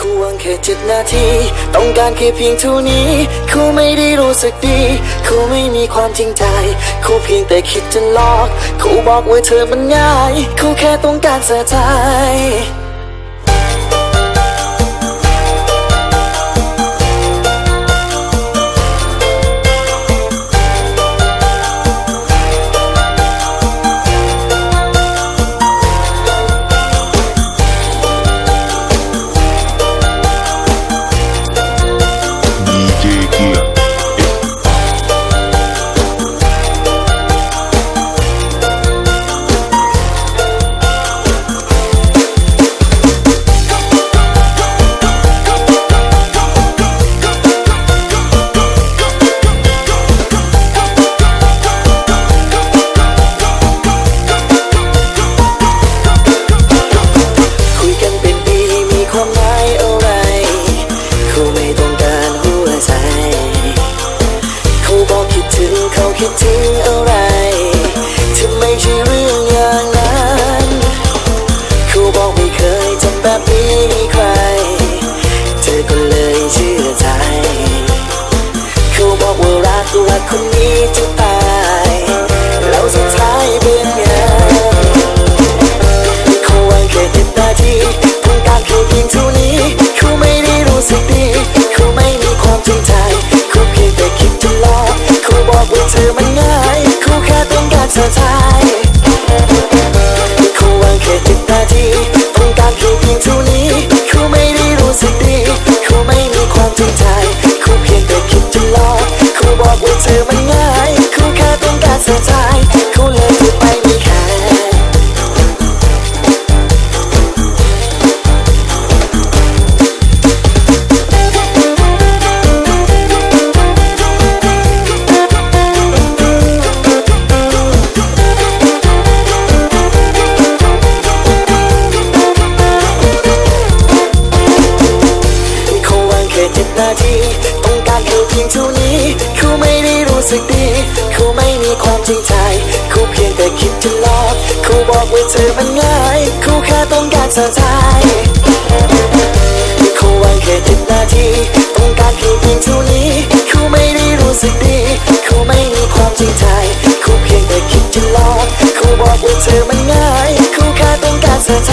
ครูวางแค่เจ็ดนาที ต้องการแค่เพียงเท่านี้ครูไม่ได้รู้สึกดีครูไม่มีความจริงใจครูเพียงแต่คิดจะหลอกครูบอกว่าเธอมันง่ายครูแค่ต้องการเสียใจ กรักคนนี้จะตายเราสุดท้ายเป็นไงเขาวางแค่ติดนาทีต้อการแค่เพียงเท่านี้เขาไม่ได้รู้สึกดีเขาไม่มีความจริงใจเขาเพียงแต่คิดจะหลอกเขาบอกว่าเธอมันง่ายเขาแค่ต้องการเธอใจเขา เธอมันง่ายเขาแค่ต้องการเธอใจเขาเลยไปไม่แคร์เขาวางแค่จ็ดนาทีต้องการแค่เพียงเท่านี้ สักดีเขาไม่มีความจริงใจเขาเพียงแต่คิดจะหลอกเขาบอกว่าเธอมันง่ายเขาแค่ต้องการสะใจเขาหวังแค่ติดนาทีต้องการเพียงเพียงเท่านี้เขาไม่ได้รู้สึกดีเขาไม่มีความจริงใจเขาเพียงแต่คิดจะหลอกเขาบอกว่าเธอมันง่ายเขาแค่ต้องการสะใจ